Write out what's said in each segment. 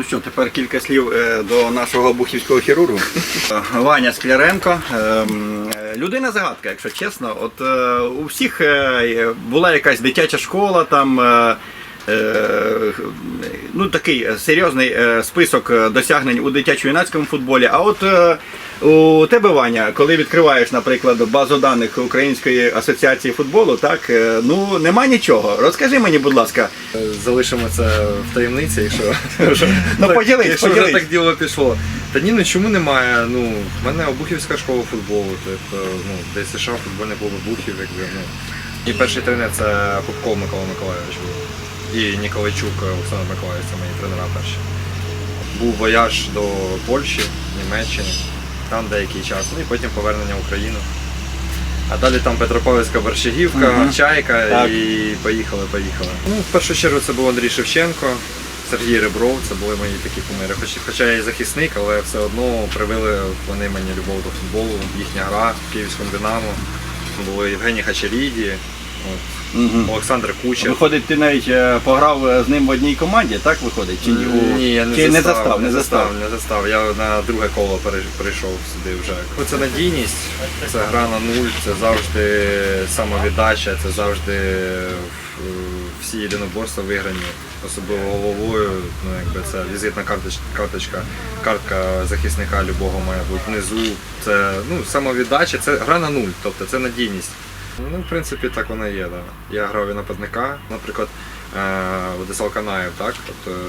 Ну що, тепер кілька слів е, до нашого бухівського хірургу. Е, Ваня Скляренко. Ем, е, Людина загадка, якщо чесно. От у всіх була якась дитяча школа, там ну, такий серйозний список досягнень у дитячо-юнацькому футболі. А от у тебе, Ваня, коли відкриваєш, наприклад, базу даних Української асоціації футболу, так е, ну нема нічого. Розкажи мені, будь ласка, Залишимо це в таємниці, якщо, Ну, поділись, якщо вже так діло пішло. Та ні, ну чому немає. Ну, в мене Обухівська школа футболу, тобто ну, ДСШ, футбольний клуб Обухів, якби, ну. І перший тренер це Попков Микола Миколайович був. І Ніколайчук Олександр Миколаївич, це мої тренера перші. Був вояж до Польщі, Німеччини, там деякий час, ну і потім повернення в Україну. А далі там Петропавлівська Борщагівка, Мгм. Чайка Так. і поїхали, поїхали. Ну, в першу чергу це був Андрій Шевченко, Сергій Ребров, це були мої такі кумири. Хоч, хоча я і захисник, але все одно привили вони мені любов до футболу, їхня гра в Київському Динамо. Були Євгеній Хачаріді, Мгм. Олександр Кучер. Виходить, ти навіть е, пограв е, з ним в одній команді, так виходить? Чи ні? У- Ні, я не Чи застав, застав, не застав. не застав. Я на друге коло пере- прийшов сюди вже. Це надійність, це гра на нуль, це завжди самовіддача, це завжди е, всі єдиноборства виграні, особливо головою. Ну, якби це візитна карточка, карточка, картка захисника любого має бути внизу. Це ну, самовіддача, це гра на нуль, тобто це надійність. Ну, в принципі, так воно і є. Да. Я грав і нападника, наприклад, е, Владислав Канаєв, так? Тобто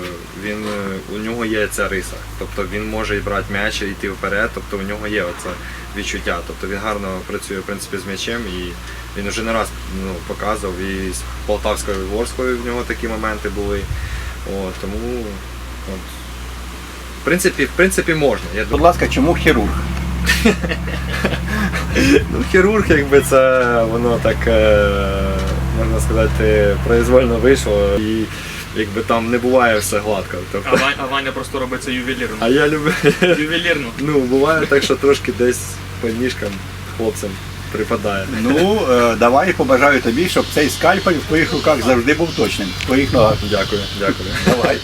він, е, у нього є ця риса. Тобто він може і брати м'яч і йти вперед, тобто у нього є оце відчуття. Тобто він гарно працює в принципі, з м'ячем і він вже не раз ну, показував і з Полтавською і Ворською в нього такі моменти були. От, тому от, в, принципі, в принципі можна. Я Будь ласка, чому хірург? Ну, хірург, якби це воно так, е, можна сказати, произвольно вийшло. І якби там не буває все гладко. А Тобто, Ваня, а Ваня просто робить це ювелірно. а я люблю. Ювелірно. Ну, буває так, що трошки десь по ніжкам хлопцям припадає. Ну, е, давай побажаю тобі, щоб цей скальпель в твоїх руках завжди був точним. В твоїх ногах. Дякую, дякую. Давай.